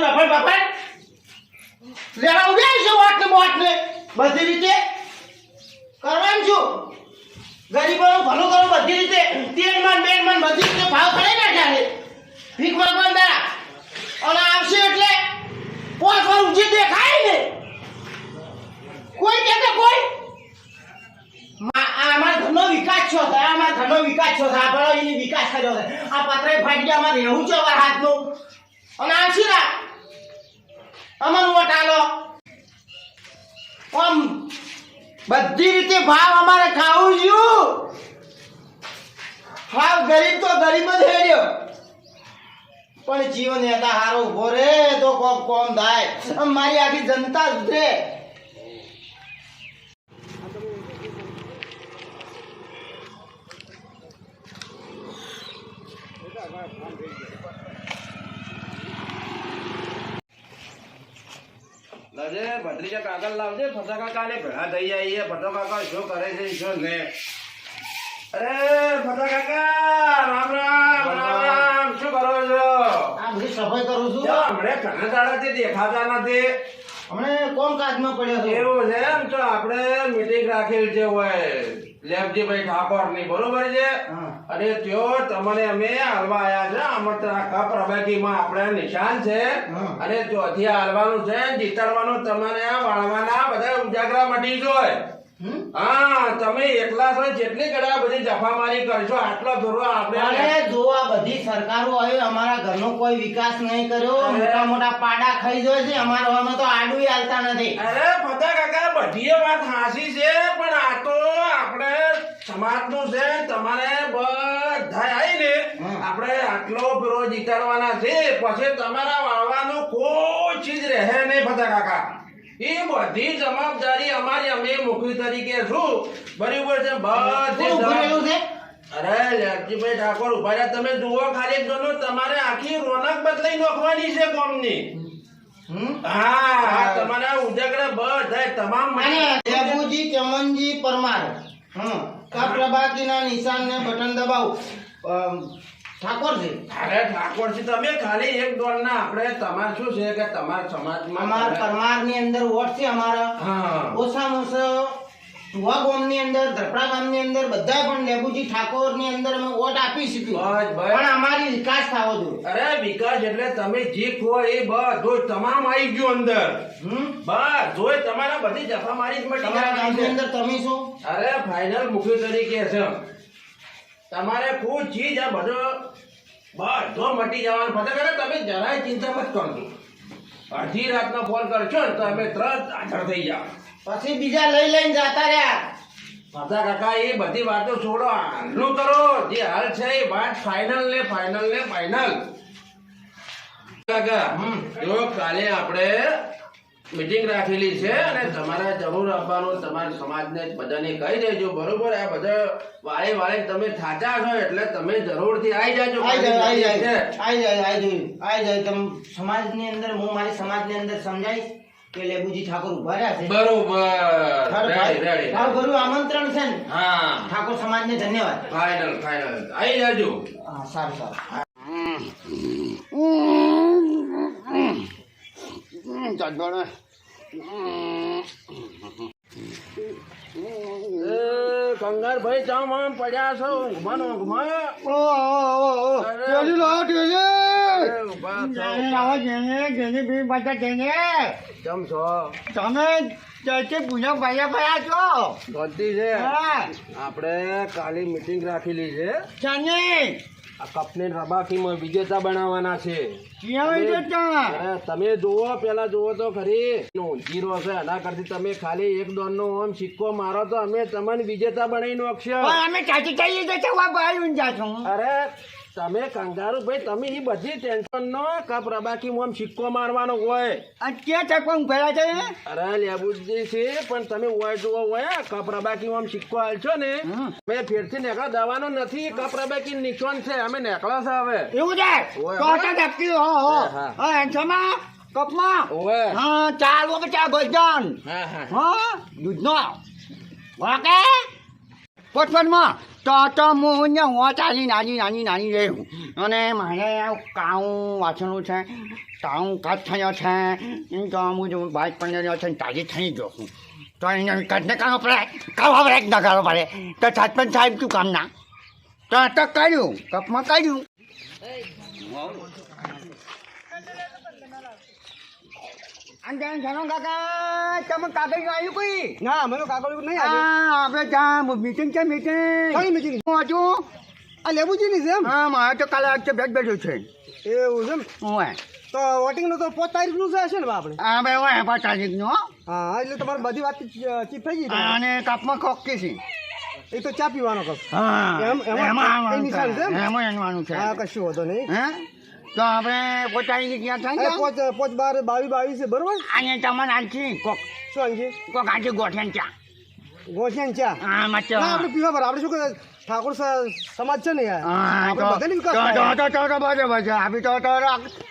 પડ્યું રફડ બફડ લેવા ઉભ્યા છે વાટ ને બોટ ને બધી રીતે કરવાનું છું. ગરીબોનું ભલું કરું બધી રીતે. તેલ મન બેન મન બધી રીતે ભાવ પડે ને ત્યારે ભીખ માંગવા દા અને આવશે એટલે પોસ વાર ઊંચી દેખાય ને. કોઈ કે કોઈ? અમારા ઘરનો વિકાસ છો થાય અમારા ઘરનો વિકાસ છો થાય આપણો એની વિકાસ કર્યો છે. આ પત્રે ફાટી ગયા. અમારે રહેવું છે અમારા હાથનું. અને આવશે ના અમારું વોટ આલો. આમ બધી રીતે ભાવ અમારે ખાવું છું ભાવ ગરીબ તો ગરીબ જ હેડ્યો પણ જીવન નેતા હારો ઊભો રે, તો કોમ કોમ થાય. મારી આખી જનતા સુધરે લાવજે ભત્રીજા લાવજે ફટા કાકા ને ભેળા થઈ જાય ફટા કાકા શું કરે છે શું ને અરે ફટા કાકા રામ રામ રામ રામ શું કરો છો? આ બધી સફાઈ કરું છું. હમણે ઘણા દાડાથી દેખાતા નથી. હમણે કોમ કાજમાં પડ્યો છું. એવું છે એમ તો આપણે મીટિંગ રાખેલ છે હોય લેબજીભાઈ ઠાકોરની બરોબર છે. અને તેઓ તમને અમે હલવા આવ્યા છે આમંત્રણ કપ રબાકીમાં આપણે નિશાન છે. અને ચોથી હલવાનું છે જીતાડવાનું તમારે વાળવાના બધા ઉજાગરા મટી જોય હા તમે એકલા છો જેટલી કડા બધી જફામારી કરશો આટલો ધોરો આપણે જો આ બધી સરકારો આવી અમારા ઘરનો કોઈ વિકાસ નહીં કર્યો. મોટા મોટા પાડા ખાઈ ગયો છે અમારા અમે તો આડું હાલતા નથી અરે ફતા કાકા બધી વાત હાસી છે પણ આ તો આપણે સમાજનું છે તમારે બધા આવીને આપણે આટલો પેલો જીતાડવાના છે પછી તમારા વાળવાનું કોઈ ચીજ રહે નહીં બધા કાકા. એ બધી જવાબદારી અમારી અમે મુખી તરીકે છું. બરાબર છે બધી અરે લેપજીભાઈ ઠાકોર ઊભા રહ્યા. તમે જુઓ ખાલી જોનો તમારે આખી રોનક બદલાઈ નાખવાની છે કોમની? હા તમારા ઉજાગરા બધાય તમામ અને ચમનજી પરમાર. હમ. કા પ્રભાકીના નિશાનને બટન દબાવો. ઠાકોરજી. અરે ઠાકોરજી તમે ખાલી એક દોડ ના આપણે તમારે શું છે કે તમારા સમાજમાં અમાર પરમારની અંદર વોટ છે અમારા. હા. ઓછામાં ઓછો ટુવા ગામની અંદર ધરપડા ગામની અંદર બધા પણ લેબુજી ઠાકોરની અંદર અમે વોટ આપી બસ. પણ અમારી વિકાસ થવો જોઈએ. અરે વિકાસ એટલે તમે જે કહો એ બધો તમામ આવી ગયો અંદર. બસ જોઈ તમારા બધી જફા મારી તમારા ગામની અંદર તમે શું અરે ફાઇનલ મુખ્ય તરીકે છે. તમારે કોઈ ચીજ આ બધો બધો મટી જવાનું. ફટાફટ તમે જરાય ચિંતા મત કરજો. અડધી રાતનો ફોન કરશો ને તો અમે તરત હાજર થઈ જાવ પછી બીજા લઈ લઈને જતા રહ્યા. માતા કાકા એ બધી વાતો છોડો. હાલનું કરો. જે હાલ છે એ વાત ફાઇનલ ને ફાઇનલ ને ફાઇનલ કાકા જો કાલે આપણે મીટિંગ રાખેલી છે અને તમારે જરૂર આપવાનું તમારા સમાજને બધાને કહી દેજો. બરોબર? આ બધા વાળે વાળે તમે થાચા છો એટલે તમે જરૂરથી આવી જાજો. આવી જાય આવી. જાય આઈ જાય આવી જાય આવી જાય તમ સમાજની અંદર હું મારી સમાજની અંદર સમજાઈશ કે બુજી ઠાકોર ઊભા રહ્યા છે. બરોબર. Ready ready. આમંત્રણ છે ને? હા. ઠાકોર સમાજને ધન્યવાદ. ફાઇનલ ફાઇનલ આવી જાજો. હા સારું સારું. કંગાર ભાઈ ચામ આમ પડ્યા છો. ઊંઘમાં ઊંઘમાં ઓ ઓ ઓ થો. કેમ છો તમે જયથી પૂજા ભાઈ ભયા છો ગોતી છે આપણે કાલે મીટિંગ રાખેલી છે ચાની આ કપને વિજેતા બનાવવાના છે તમે જુઓ પેલા જુઓ તો ખરી જીરો છે એના કરતી તમે ખાલી એક દોન નો ઓમ સિક્કો મારો તો અમે તમને વિજેતા બનાવી નાખશો અમે ચાચી ચાલી જતા ભાઈ ઊંઝા છો અરે તમે કંગારુ ભાઈ તમે એ બધી ટેન્શન નો કપ રબાકીમાં મોમ સિક્કો મારવાનો હોય. કે તક પણ ભેળા છે અરે લેબુજી છે પણ તમે હોય જુઓ હોય કપ રબાકી મોમ સિક્કો હાલશો ને મેં ફેરથી નેકળા દવાનો નથી કપ રબાકી નિશાન છે અમે નેકળા છે હવે. એવું છે? ઓય, ઓય. તો હો હો. હા. એન્સમાં કપમાં? હા ચાલો ચા ભજન? હા દૂધનો. વાકે? પોચપનમાં તો તો હું ને હું ચાલી નાની નાની નાની રહી અને મારે કાઉં વાંચણું છે કાઉં કાચ થયો છે એમ તો હું જો બાઇક પણ રહ્યો છે તાજી થઈ ગયો છું તો એને કાચને કામ પડે કામ પડે ન કાઢવો પડે તો સરપંચ સાહેબ શું કામ ના તો તો કર્યું કપમાં કર્યું જાનો કાકા તમે કાગળ આવ્યું કોઈ? ના મને કાગળ નહીં આપણે ત્યાં મીટિંગ છે મીટિંગ કઈ meeting? હું હતું આ લેબુજીની છે હા મારે તો કાલે આજે ભેટ છે. એવું છે એમ? ઓય. તો વોટિંગનું તો પાંચ તારીખનું છે હશે ને આપણે હા ભાઈ ઓય પાંચ તારીખનો હા. એટલે તમારે બધી વાત ચીપ થઈ ગઈ અને કાપમાં ખોખતી છે. એ તો ચા પીવાનો કપ હા એમ- એમાં- એમાં એમ? એમાં કશું વાંધો નહીં. હે? તો આપણે પોતાની જગ્યા થાય ને પોચ પોચ બાર બાવી બાવીસ છે બરોબર? અને તમને આલથી કોક શું અંગે કોક આજે ગોઠિયાન ચા ગોઠિયાન ચા હા મચ્છર ના આપણે પીવા આપણે શું કહે ઠાકોર સમાજ છે ને યાર. હા તો તો તો તો તો બરાબર છે આપી તો તો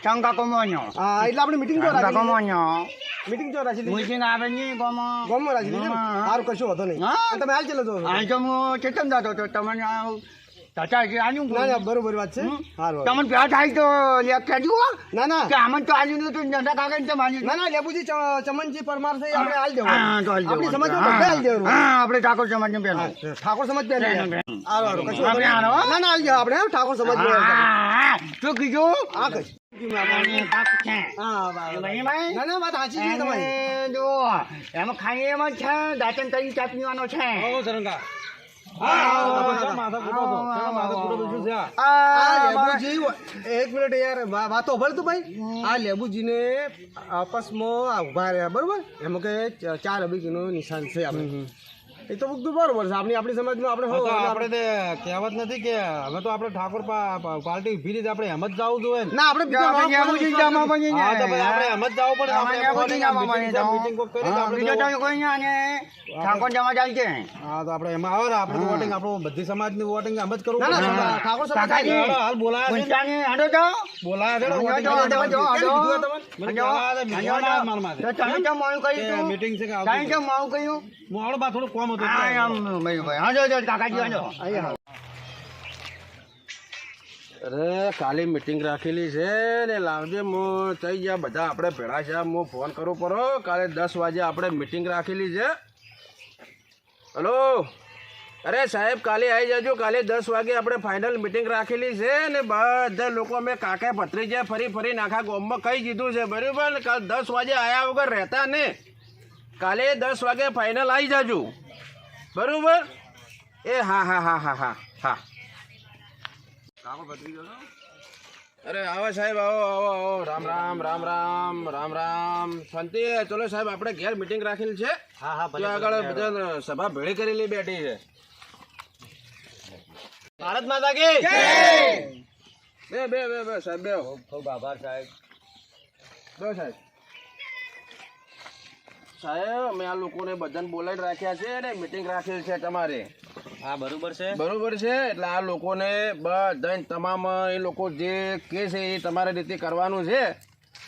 શંકા કોમોન્યો. હા એટલે આપણે મીટિંગ જો શંકા રાખી કોમોન્યો. મીટિંગ જો રાખી. મુઈસિંગ આવે નહીં કોમો. ગોમો રાખી લીધી સારું કશું વધો નહીં. તમે હાલ ચાલો તો હાલ તો હું ચેતન દાતો તો તમને ચાચા આનું ના ના બરોબર વાત છે. હમ. સારું સારું. તમને પ્યાર થાય તો લેક્ચર જુઓ ના ના. કે આમાં તો આલ્યું નતું નતા કાકા તો માન્યું ના ના લેબુજી ચમનજી પરમાર છે આપણે હાલ દેવું હા તો હાલ આપણી દેવાનું. સમાજમાં બધા હા આપણે ઠાકોર સમાજ ને પેલો ઠાકોર સમાજ પહેલા. પહેલું. પહેલું. હારું, હારું, કશું આપણે હારો? ના ના આપણે ઠાકોર સમાજ હા શું કીધું? હા કશું અને પાક છે. હા વાહ, વાહ. ભાઈ ભાઈ ના ના વાત સાચી છે તમારી. એને જો એમાં ખાઈ એમ જ છે દાંતન કરી ચા પીવાનો છે. આ આ એક મિનિટ યાર વાતો ભર ભાઈ આ લેબુજીને આપસમાં ઊભા રહ્યા, બરોબર? એમાં કે ચાર અભિકનું નિશાન છે આપણે. એ તો બધું બરોબર છે આપણી આપણી સમાજમાં આપણે હો, આપણે તે કહેવત નથી કે હવે તો આપણે ઠાકોર પાર્ટી ઊભી રીતે આપણે એમ જ જવું જોઈએ ના આપણે બીજો આપણે એમ જ જવું પડે આપણે કોક કરી આપણે બીજો જવું. કોઈ નહીં અને ઠાકોર જમા જાય છે હા તો આપણે એમાં આવે ને આપણે વોટિંગ આપણું બધી સમાજની વોટિંગ એમ જ કરવું ના, ના, ઠાકોર સમાજ હાલ બોલાયા છે ને? હાંડો તો બોલાયા છે ને હાંડો હાંડો. કેમ તમે? મને બોલાયા હતા, મેં હાંડો. બોલાયા મારા માટે. તો તમે તો મોડું કર્યું કે છે કે તમે તો મોડું હું આવડો બા થોડું કોમ હા. ભાઈ, તો, કાકાજી હાંડો. અહીંયા અરે કાલે મિટિંગ રાખેલી છે ને લાવજે હું થઈ ગયા બધા. આપણે ભેળા છે. હું ફોન કરું પરો કાલે દસ વાગે આપણે મિટિંગ રાખેલી છે. હલો? અરે સાહેબ કાલે આવી જજો. કાલે દસ વાગે આપણે ફાઇનલ મિટિંગ રાખેલી છે ને બધા લોકો અમે કાકા ભત્રીજા ફરી ફરી આખા ગોમમાં કહી દીધું છે. બરાબર? ને કાલ દસ વાગે આવ્યા વગર રહેતા ને કાલે દસ વાગે ફાઇનલ આવી જાજો. બરાબર? એ હા હા હા હા હા હા. અરે આવો સાહેબ આવો આવો આવો. રામ રામ રામ રામ રામ રામ. શાંતિ. ચલો સાહેબ આપણે ઘેર મિટિંગ રાખેલી છે. હા હા આગળ બધા સભા ભેળી કરેલી બેઠી છે. ભારત માતા કી બે બે બે બે સાહેબ બે. ખૂબ આભાર સાહેબ. બે સાહેબ. સાહેબ અમે આ લોકોને બધાને બોલાવી રાખ્યા છે ને મિટિંગ રાખેલ છે તમારે. હા બરોબર છે. બરોબર છે? એટલે આ લોકોને બધાને તમામ એ લોકો જે કે છે એ તમારે રીતે કરવાનું છે.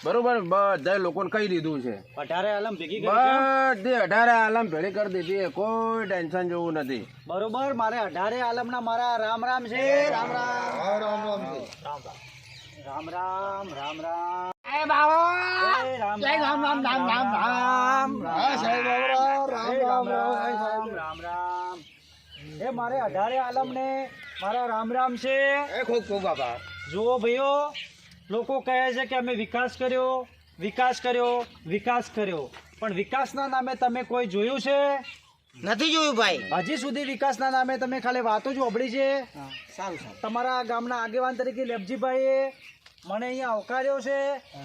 બરોબર? બધા લોકોને કહી દીધું છે. અઢારે આલમ ભેગી બધી અઢારે આલમ ભેળી કરી દીધી કોઈ ટેન્શન જેવું નથી. બરોબર મારે અઢારે આલમના મારા રામ રામ છે. રામ રામ. રામ રામ રામ રામ. એ રામ એ રામ. રામ રામ રામ રામ રામ રામ રામ. રામ રામ. રામ રામ રામ રામ એ મારે અઢારે આલમ ને મારા રામ રામ છે. એ ખૂબ ખૂબ આભાર. જુઓ ભાઈઓ લોકો કહે છે કે અમે વિકાસ કર્યો વિકાસ કર્યો વિકાસ કર્યો. પણ વિકાસના નામે તમે કોઈ જોયું છે? નથી જોયું ભાઈ. હજી સુધી વિકાસના નામે તમે ખાલી વાતો જ ઓબળી છે. સારું સારું. તમારા ગામના આગેવાન તરીકે લેપજીભાઈએ મને અહીંયા આવકાર્યો છે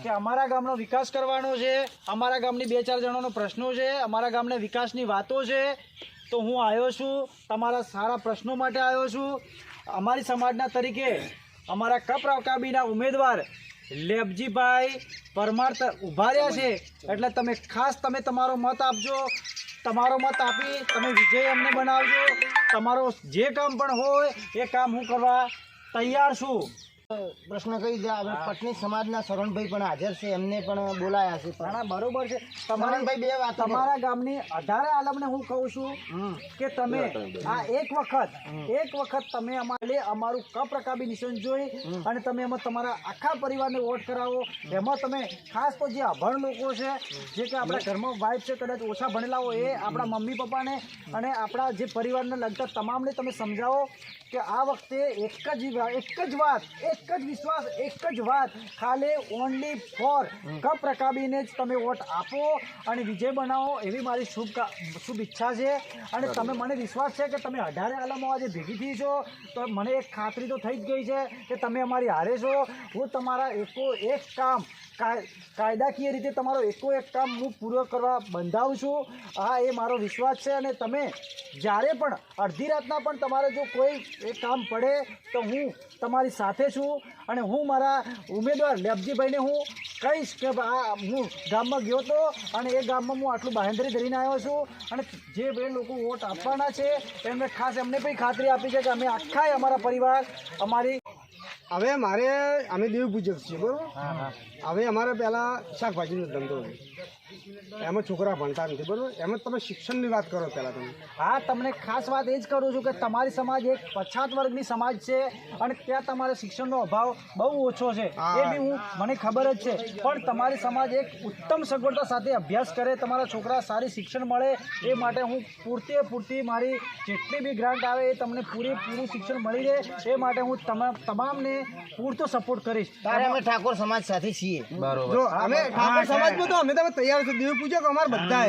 કે અમારા ગામનો વિકાસ કરવાનો છે. અમારા ગામની બે ચાર જણાનો પ્રશ્નો છે. અમારા ગામને વિકાસની વાતો છે. તો હું આવ્યો છું. તમારા સારા પ્રશ્નો માટે આવ્યો છું. અમારી સમાજના તરીકે અમારા કપ રકાબીના ઉમેદવાર લેબજીભાઈ પરમાર ઊભા ઊભા રહ્યા છે. એટલે તમે ખાસ તમે તમારો મત આપજો. તમારો મત આપી તમે વિજય અમને બનાવજો. તમારો જે કામ પણ હોય એ કામ હું કરવા તૈયાર છું. પ્રશ્ન કહી દે આપણે પટની સમાજના શરણભાઈ પણ હાજર છે એમને પણ બોલાયા છે. પણ બરોબર છે. તમારા શરણભાઈ બે વાત તમારા ગામની અઢારે આલમને હું કહું છું કે તમે આ એક વખત એક વખત તમે અમારે અમારું કપ્રકાબી નિશાન જોઈ અને તમે એમાં તમારા આખા પરિવારને વોટ કરાવો. એમાં તમે ખાસ તો જે અભણ લોકો છે જે કે આપણા ઘરમાં વાઇફ છે કદાચ ઓછા ભણેલા હોય એ આપણા મમ્મી પપ્પાને અને આપણા જે પરિવારને લગતા તમામને તમે સમજાવો કે આ વખતે એક જ એક જ વાત એક જ વિશ્વાસ એક જ વાત. ખાલી ઓનલી ફોર કપ રકાબીને જ તમે વોટ આપો અને વિજય બનાવો એવી મારી શુભ શુભ ઈચ્છા છે. અને તમે મને વિશ્વાસ છે કે તમે અઢારે આલમો આજે ભેગી થઈ છો. તો મને એક ખાતરી તો થઈ જ ગઈ છે કે તમે અમારી હારે છો. હું તમારા એકો એક કામ કાય- કાયદાકીય રીતે તમારો એકો એક કામ હું પૂરો કરવા બંધાવું છું. હા એ મારો વિશ્વાસ છે અને તમે જ્યારે પણ અડધી રાતના પણ તમારે જો કોઈ એ કામ પડે તો હું તમારી સાથે છું. અને હું મારા ઉમેદવાર લેબજીભાઈને હું કહીશ કે આ હું ગામમાં ગયો હતો અને એ ગામમાં હું આટલું બાહેંધરી ધરીને આવ્યો છું અને જે બે લોકો વોટ આપવાના છે એમને ખાસ એમને પણ ખાતરી આપી છે કે અમે આખા અમારા પરિવાર અમારી હવે મારે અમે દેવ પૂજક છીએ બરાબર? હવે અમારે પહેલા શાકભાજીનો ધંધો હોય. એમાં છોકરા ભણતા નથી બરોબર? એમાં તમે શિક્ષણની વાત કરો પહેલાં તમે. હા તમને ખાસ વાત એ જ કરું છું કે તમારી સમાજ એક પછાત વર્ગની સમાજ છે અને ત્યાં તમારે શિક્ષણનો અભાવ બહુ ઓછો છે. એ બી હું મને ખબર જ છે. પણ તમારી સમાજ એક ઉત્તમ સગવડતા સાથે અભ્યાસ કરે તમારા છોકરા સારી શિક્ષણ મળે એ માટે હું પૂરતે પૂરતી મારી જેટલી બી ગ્રાન્ટ આવે એ તમને પૂરેપૂરું શિક્ષણ મળી રહે એ માટે હું તમામ તમામને પૂરતો સપોર્ટ કરીશ. તારે અમે ઠાકોર સમાજ સાથે છીએ. બરાબર. અમે ઠાકોર સમાજમાં તો અમે તમે તૈયાર છો દેવ પૂજક અમાર બધા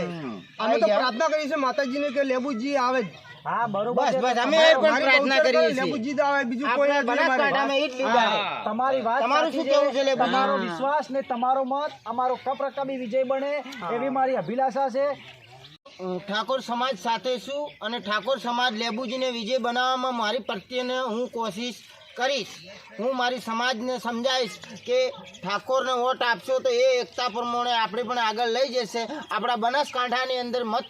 અમે તો પ્રાર્થના કરી છે માતાજીને કે લેબુજી આવે. હા બરોબર બસ બસ અમે પણ પ્રાર્થના કરીએ છીએ. લેબુજી આવે બીજું કોઈ આપણે નથી અમારે. બનાસકાંઠામાં ઈ જ તમારી વાત તમારું શું કહેવું છે, લેબુ? તમારો વિશ્વાસ ને તમારો મત અમારો કપરકબી વિજય બને એવી મારી અભિલાષા છે. ઠાકોર સમાજ સાથે છું અને ઠાકોર સમાજ લેબુજીને વિજય બનાવવામાં મારી પ્રત્યેને હું કોશિશ કરીશ. હું મારી સમાજને સમજાવીશ કે ઠાકોરને વોટ આપશો તો એ એકતા પ્રમાણે આપણે પણ આગળ લઈ જશે. આપણા બનાસકાંઠાની અંદર મત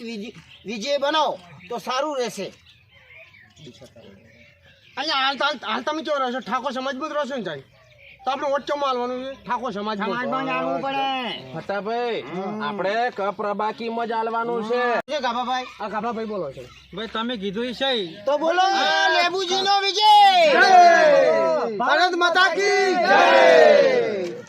વિજય બનાવો તો સારું રહેશે. અહીંયા હાલ હાલ તમે ચો રહેશો ઠાકોર સમાજમાં જ રહો ને સાહેબ? તો આપણે ઓછો ચોમાં છે? ઠાકોર સમાજ સમાજમાં જાણવું પડે. ફતાભાઈ આપણે કપ રબાકીમાં જ હાલવાનું છે. છે ગાભાભાઈ? આ ગાભાભાઈ બોલો છો. ભાઈ તમે કીધું છે તો બોલો. લેબુજીનો વિજય. ભારત માતા કી જય!